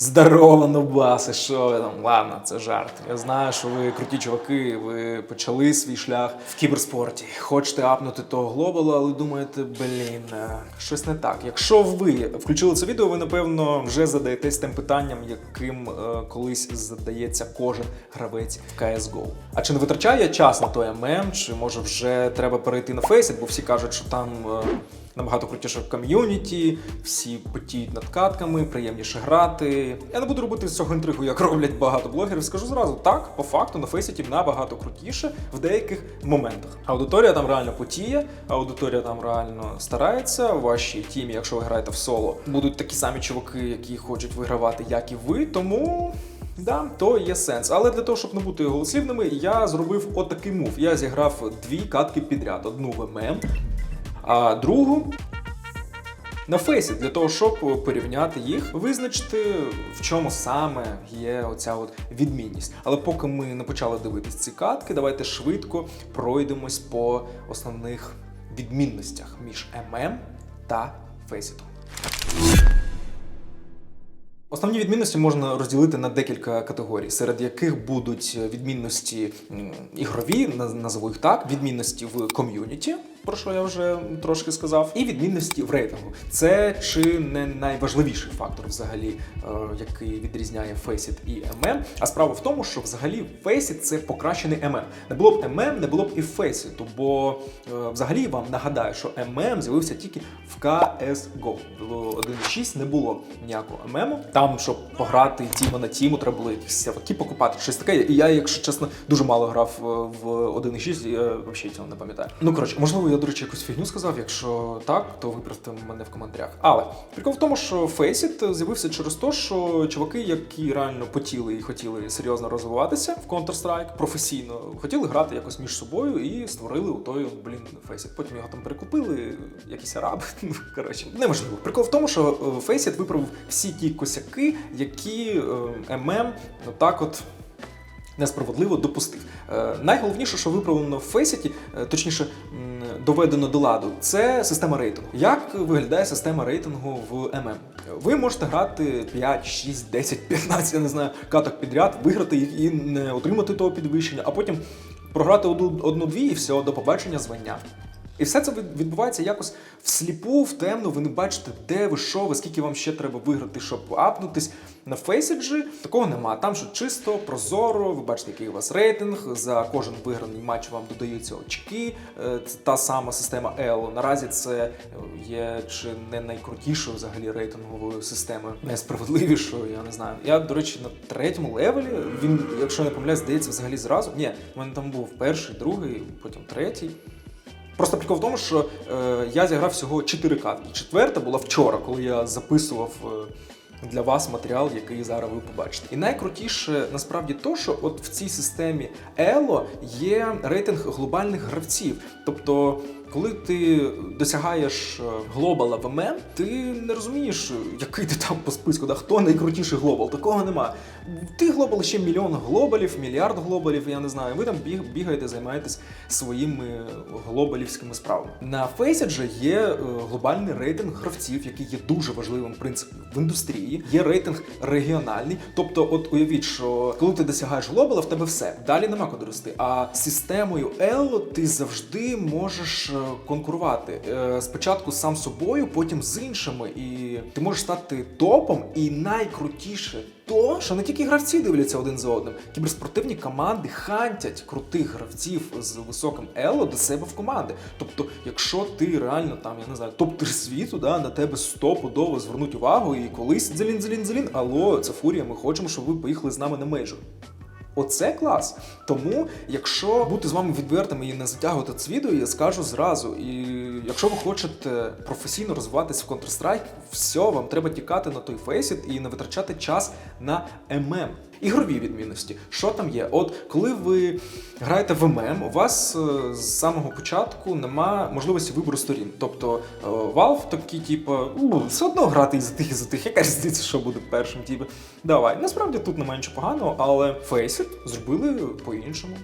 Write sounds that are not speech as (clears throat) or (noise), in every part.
Здорово, нубаси, що ви там? Ладно, це жарт. Я знаю, що ви круті чуваки, ви почали свій шлях в кіберспорті. Хочете апнути того глобала, але думаєте, блін, е, щось не так. Якщо ви включили це відео, ви напевно вже задаєтесь тим питанням, яким е, колись задається кожен гравець в CSGO. А чи не витрачає час на той ММ, чи може вже треба перейти на Faceit, бо всі кажуть, що там. е, Набагато крутіше в ком'юніті, всі потіють над катками, приємніше грати. Я не буду робити з цього інтригу, як роблять багато блогерів. Скажу зразу, так, по факту на Фейсіті набагато крутіше в деяких моментах. Аудиторія там реально потіє, аудиторія там реально старається. В вашій тімі, якщо ви граєте в соло, будуть такі самі чуваки, які хочуть вигравати, як і ви. Тому. Да, то є сенс. Але для того, щоб не бути голослівними, я зробив отакий мув. Я зіграв дві катки підряд: одну в ММ, а другу на фейсі для того, щоб порівняти їх, визначити в чому саме є оця от відмінність. Але поки ми не почали дивитись ці катки, давайте швидко пройдемось по основних відмінностях між ММ та фейсітом. Основні відмінності можна розділити на декілька категорій, серед яких будуть відмінності ігрові, наз- назву їх так, відмінності в ком'юніті, про що я вже трошки сказав, і відмінності в рейтингу. Це чи не найважливіший фактор, взагалі, е, який відрізняє Faceit і MM. А справа в тому, що взагалі Faceit – це покращений MM. Не було б MM, не було б і Faceit, бо е, взагалі вам нагадаю, що MM з'явився тільки в CSGO. В 1.6 не було ніякого MM. Там, щоб пограти тіма на тіму, треба було якісь серваки покупати, щось таке. І я, якщо чесно, дуже мало грав е, в 1.6, я взагалі цього не пам'ятаю. Ну коротше, можливо, я, до речі, якусь фігню сказав. Якщо так, то виправте мене в коментарях. Але прикол в тому, що Faceit з'явився через те, що чуваки, які реально потіли і хотіли серйозно розвиватися в Counter-Strike професійно, хотіли грати якось між собою і створили у той, блін, Faceit. Потім його там перекупили, якісь араби. (laughs) Ну, коротше, неможливо. Прикол в тому, що е, Faceit виправив всі ті косяки, які е, ММ отак от несправедливо допустив. Е, найголовніше, що виправлено в е, точніше доведено до ладу, це система рейтингу. Як виглядає система рейтингу в ММ? Ви можете грати 5, 6, 10, 15, я не знаю, каток підряд, виграти їх і не отримати того підвищення, а потім програти одну-дві і все, до побачення звання. І все це відбувається якось всліпу, в темну. Ви не бачите, де ви, що ви, скільки вам ще треба виграти, щоб апнутись. На фейсіджі такого нема. Там що чисто, прозоро, ви бачите, який у вас рейтинг. За кожен виграний матч вам додаються очки. Е, Це та сама система ELO. Наразі це є чи не найкрутішою взагалі рейтинговою системою, найсправедливішою, я не знаю. Я, до речі, на третьому левелі він, якщо не помиляюсь, здається, взагалі зразу. Ні, в мене там був перший, другий, потім третій. Просто прикол в тому, що е, я зіграв всього 4 катки. Четверта була вчора, коли я записував е, для вас матеріал, який зараз ви побачите. І найкрутіше насправді то, що от в цій системі ELO є рейтинг глобальних гравців. Тобто, коли ти досягаєш е, глобала в ММ, ти не розумієш, який ти там по списку, да, хто найкрутіший глобал. Такого нема. Ти глобал ще мільйон глобалів, мільярд глобалів, я не знаю. Ви там біг, бігаєте, займаєтесь своїми глобалівськими справами. На Фейсі же є е, глобальний рейтинг гравців, який є дуже важливим принципом в індустрії. Є рейтинг регіональний. Тобто, от уявіть, що коли ти досягаєш глобала, в тебе все. Далі нема куди рости. А системою Ело ти завжди можеш е, конкурувати. Е, Спочатку сам собою, потім з іншими. І ти можеш стати топом. І найкрутіше то, що не тільки гравці дивляться один за одним. Кіберспортивні команди хантять крутих гравців з високим ело до себе в команди. Тобто, якщо ти реально там, я не знаю, топ-3 світу, да, на тебе стопудово звернуть увагу і колись дзелін, дзелін, дзелін, алло, це фурія, ми хочемо, щоб ви поїхали з нами на мейджор. Оце клас. Тому, якщо бути з вами відвертими і не затягувати це відео, я скажу зразу. І якщо ви хочете професійно розвиватися в Counter-Strike, все, вам треба тікати на той фейсіт і не витрачати час на ММ. Ігрові відмінності. Що там є? От коли ви граєте в ММ, у вас е, з самого початку нема можливості вибору сторін. Тобто е, Valve такі, типу, «У, все одно грати і за тих, і за тих. Яка різниця, що буде першим, типу. Давай. Насправді тут немає нічого поганого, але Faceit зробили по-іншому.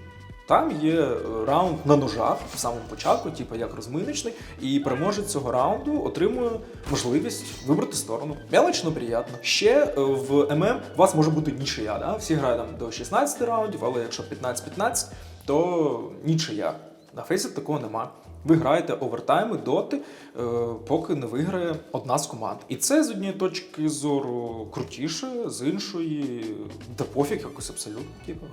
Там є е, раунд на ножах в самому початку, типу як розминочний, і переможець цього раунду отримує можливість вибрати сторону. Мелочно, приємно. Ще е, в ММ у вас може бути нічия. Да? Всі грають там до 16 раундів, але якщо 15-15, то нічия. На фейсі такого нема. Ви граєте овертайми доти, е, поки не виграє одна з команд. І це з однієї точки зору крутіше, з іншої да пофіг якось абсолютно.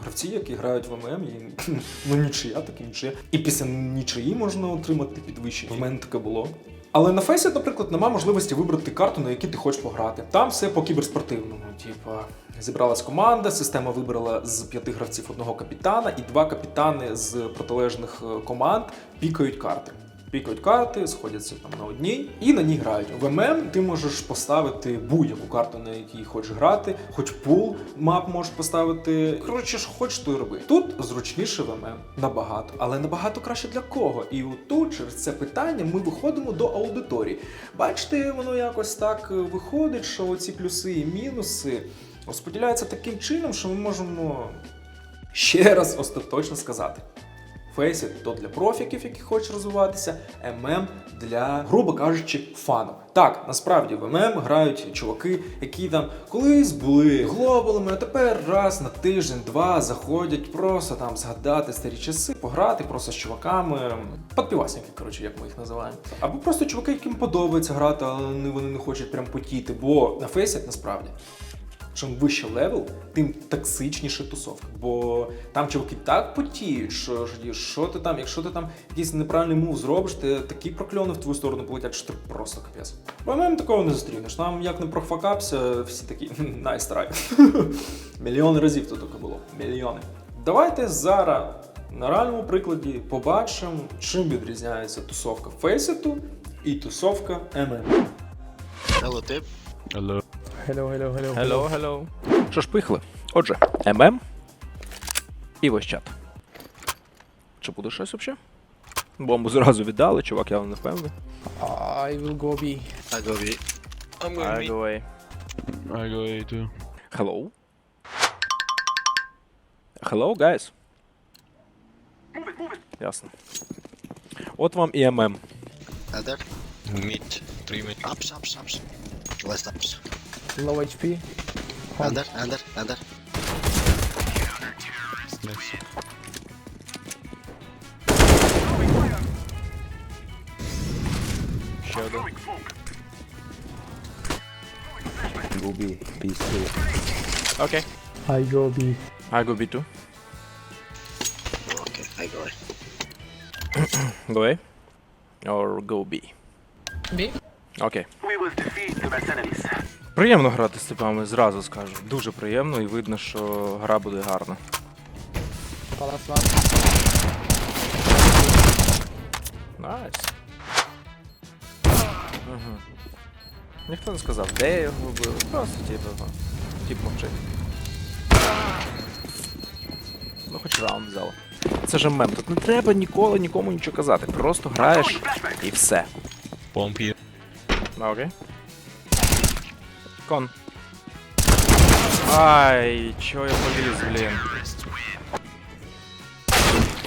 Гравці, які грають в ММ, і, ну нічия, так і нічия. І після нічиї можна отримати підвищення. В мене таке було. Але на фейсі, наприклад, немає можливості вибрати карту, на якій ти хочеш пограти. Там все по кіберспортивному. Типа, зібралась команда, система вибрала з п'яти гравців одного капітана, і два капітани з протилежних е, команд пікають карти. Пікають карти, сходяться там на одній і на ній грають. В ММ ти можеш поставити будь-яку карту, на якій хочеш грати, хоч пул мап можеш поставити. Коротше, що хочеш, то й роби. Тут зручніше в ММ набагато, але набагато краще для кого. І отут через це питання ми виходимо до аудиторії. Бачите, воно якось так е, виходить, що оці плюси і мінуси розподіляються таким чином, що ми можемо ще раз остаточно сказати. Фейсі то для профіків, які хочуть розвиватися, ММ для, грубо кажучи, фану. Так, насправді в ММ грають чуваки, які там колись були глобалами, а тепер раз на тиждень-два заходять просто там згадати старі часи, пограти просто з чуваками, подпівасники, коротше, як ми їх називаємо. Або просто чуваки, яким подобається грати, але вони- не хочуть прям потіти, бо на фейсі насправді чим вище левел, тим токсичніше тусовка. Бо там чуваки так потіють, що ж, що ти там, якщо ти там якийсь неправильний мув зробиш, ти такі прокльони в твою сторону полетять, що ти просто капець. Бо мене такого не зустрінеш. Нам як не профакапся, всі такі найс трай. (laughs) Мільйони разів тут таке було. Мільйони. Давайте зараз на реальному прикладі побачимо, чим відрізняється тусовка Фейсету і тусовка ММ. Hello, tip. Hello. Hello, hello, hello. Hello, hello. Що ж, поїхали. Отже, ММ і весь чат. Чи буде щось взагалі? Бомбу зразу віддали, чувак, я не впевнений. I will go B. I go B. I'm going B. away. I go A too. Hello? Hello, guys. Ясно. От вам і ММ. Other. Mid. Three mid. Ups, ups, ups. Last ups. Low HP. Hunt. Under, under, under. Nice. Shadow. Go B, B still. Okay. I go B. I go B too. Okay, I go A. (clears throat) go A? Or go B? B. Okay. We will defeat the mercenaries. Приємно грати з типами, зразу скажу. Дуже приємно і видно, що гра буде гарна. Найс. Угу. Ніхто не сказав, де я його вбив. Просто типу, ну, тип мовчить. Ну хоч раунд взяла. Це ж мем. Тут не треба ніколи нікому нічого казати. Просто граєш і все. А, Окей. Кон. Ай, чо я поліз, блін.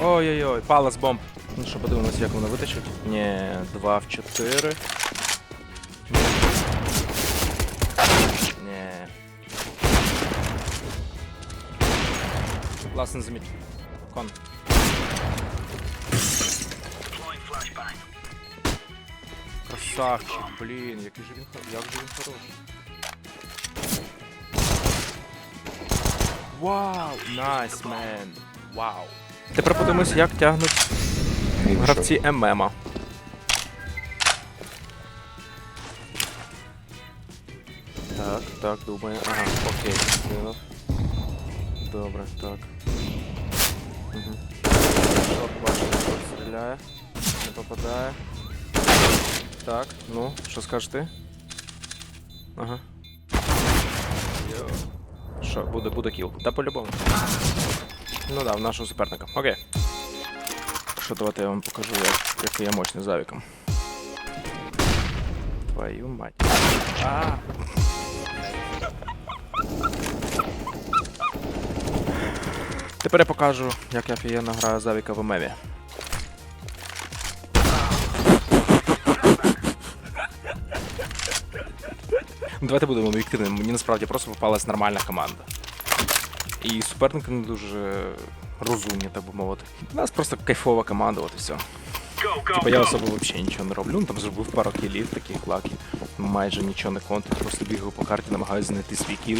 Ой-ой-ой, палас бомб. Ну що, подивимося, як воно витечить. Ні, 2 в 4. Ні. Ласен заміт. Кон. Красавчик, блін, який же він як же він хороший. Вау, найс, мен. Вау. Тепер подивимось, як тягнуть гравці ММа. Так, так, думаю. Ага, окей, скинув. Добре, так. Угу. Шот бачу, шот стріляє. Не попадає. Так, ну, що скажеш ти? Ага. Йо. Що, буде, буде кіл. Та по-любому. Ну да, в нашого суперника. Окей. Що давайте я вам покажу, як, який я мощний завіком. Твою мать. А! Тепер я покажу, як я офігенно граю Завіка в мемі. Давайте будемо об'єктивними. Мені насправді просто попалась нормальна команда. І суперники не дуже розумні, так би мовити. У нас просто кайфова команда, от і все. Типа я особо взагалі нічого не роблю. Ну там зробив пару кілів таких лакі. Майже нічого не контент, просто бігаю по карті, намагаюся знайти свій кіл.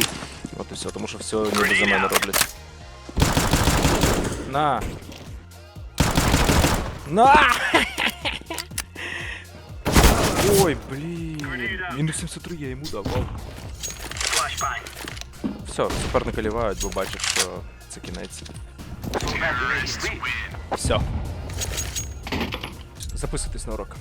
От і все, тому що все ніби за мене роблять. На! На! Ой, блін. Мінус 73 я йому давав. Все, суперники лівають, бо бачать, що це кінець. Все. Записуйтесь на урок.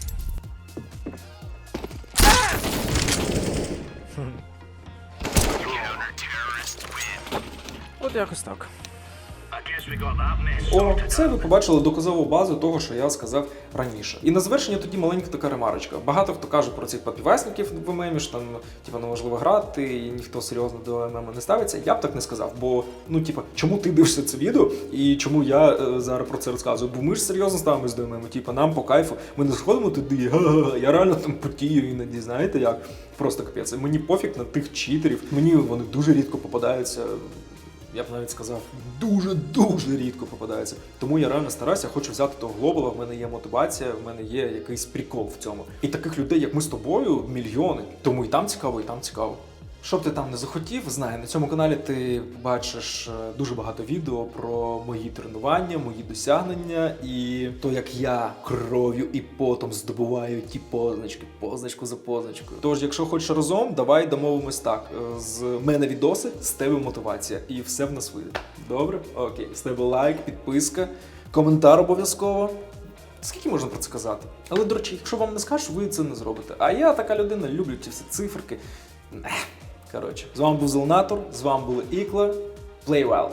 От якось так. О, це ви побачили доказову базу того, що я сказав раніше. І на завершення тоді маленька така ремарочка. Багато хто каже про цих папівесників в ММі, що там типу, неможливо грати, і ніхто серйозно до ММ не ставиться. Я б так не сказав, бо ну, типу, чому ти дивишся це відео і чому я е, зараз про це розказую? Бо ми ж серйозно ставимось до ММ. Типу, нам по кайфу. Ми не сходимо туди. Я реально там потію іноді, знаєте як? Просто капець. Мені пофіг на тих читерів. Мені вони дуже рідко попадаються я б навіть сказав, дуже-дуже рідко попадається. Тому я реально стараюся, хочу взяти того глобала, в мене є мотивація, в мене є якийсь прикол в цьому. І таких людей, як ми з тобою, мільйони. Тому і там цікаво, і там цікаво. Що б ти там не захотів, знай, на цьому каналі ти побачиш е, дуже багато відео про мої тренування, мої досягнення і то, як я кров'ю і потом здобуваю ті позначки, позначку за позначкою. Тож, якщо хочеш разом, давай домовимось так. е, З мене відоси, з тебе мотивація, і все в нас вийде. Добре? Окей, з тебе лайк, підписка, коментар обов'язково. Скільки можна про це казати? Але, до речі, якщо вам не скажуть, ви це не зробите. А я така людина, люблю ці всі циферки. Ех, Коротше, з вами був Зелнатор, з вами були Ікла. Play well!